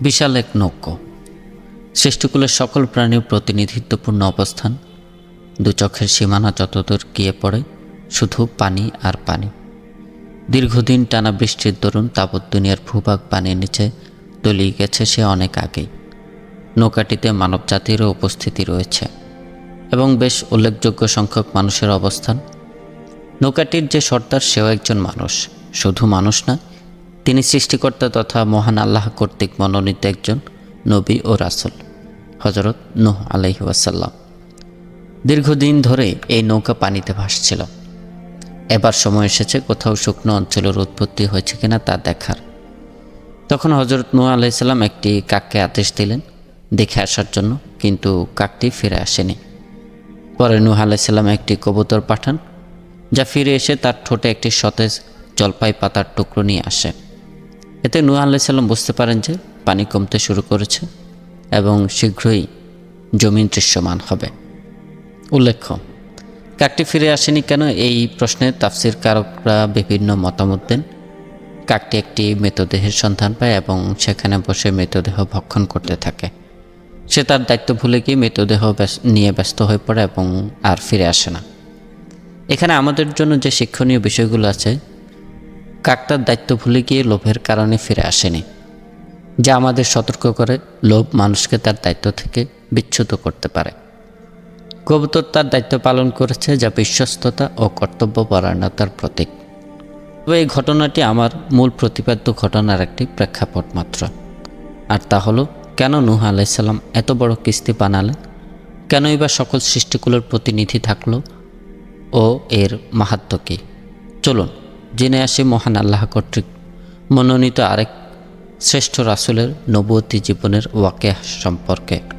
বিশাল এক নৌক। সৃষ্টিকুলের সকল প্রাণীর প্রতিনিধিত্বপূর্ণ অবস্থান। দু চোখের সীমানা যতদূর গিয়ে পড়ে, শুধু পানি আর পানি। দীর্ঘদিন টানা বৃষ্টির দরুন তাবৎ দুনিয়ার ভূভাগ পানির নিচে তলিয়ে গেছে সে অনেক আগেই। নৌকাটিতে মানবজাতিরও উপস্থিতি রয়েছে এবং বেশ উল্লেখযোগ্য সংখ্যক মানুষের অবস্থান। নৌকাটির যে সর্দার সেও একজন মানুষ, শুধু মানুষ না তিনি সৃষ্টিকর্তা তথা মহান আল্লাহ কর্তৃক মনোনীত একজন নবী ও রাসুল হজরত নুহ আলহি ওয়াসাল্লাম। দীর্ঘদিন ধরে এই নৌকা পানিতে ভাসছিল। এবার সময় এসেছে কোথাও শুকনো অঞ্চলের উৎপত্তি হয়েছে কিনা তা দেখার। তখন হজরত নূহ আলাইসাল্লাম একটি কাককে আদেশ দিলেন দেখে আসার জন্য, কিন্তু কাকটি ফিরে আসেনি। পরে নুহা আলাইসাল্লাম একটি কবুতর পাঠান, যা ফিরে এসে তার ঠোঁটে একটি সতেজ জলপাই পাতার টুকরো নিয়ে আসে। এতে নূহ আলাইসাল্লাম বুঝতে পারেন যে পানি কমতে শুরু করেছে এবং শীঘ্রই জমিন দৃশ্যমান হবে। উল্লেখ্য, কাকটি ফিরে আসেনি কেন? এই প্রশ্নে তাফসির কারকরা বিভিন্ন মতামত দেন। কাকটি একটি মৃতদেহের সন্ধান পায় এবং সেখানে বসে মৃতদেহ ভক্ষণ করতে থাকে। সে তার দায়িত্ব ভুলে গিয়ে মৃতদেহ নিয়ে ব্যস্ত হয়ে পড়ে এবং আর ফিরে আসে না। এখানে আমাদের জন্য যে শিক্ষণীয় বিষয়গুলো আছে কাকটার দায়িত্ব ভুলে গিয়ে লোভের কারণে ফিরে আসেনি, যা আমাদের সতর্ক করে লোভ মানুষকে তার দায়িত্ব থেকে বিচ্যুত করতে পারে। কবুতর তার দায়িত্ব পালন করেছে যা বিশ্বস্ততা ও কর্তব্যপরায়ণতার প্রতীক। তবে এই ঘটনাটি আমার মূল প্রতিপাদ্য ঘটনার একটি প্রেক্ষাপট মাত্র। আর তা হলো, কেন নূহ আলাইসাল্লাম এত বড় কিস্তি বানালেন? কেনই বা সকল সৃষ্টিকুলের প্রতিনিধি থাকল? ও এর মাহাত্ম কী? চলুন জেনে আসে মহান আল্লাহ কর্তৃক মনোনীত আরেক শ্রেষ্ঠ রাসুলের নবতী জীবনের ওয়াকে সম্পর্কে।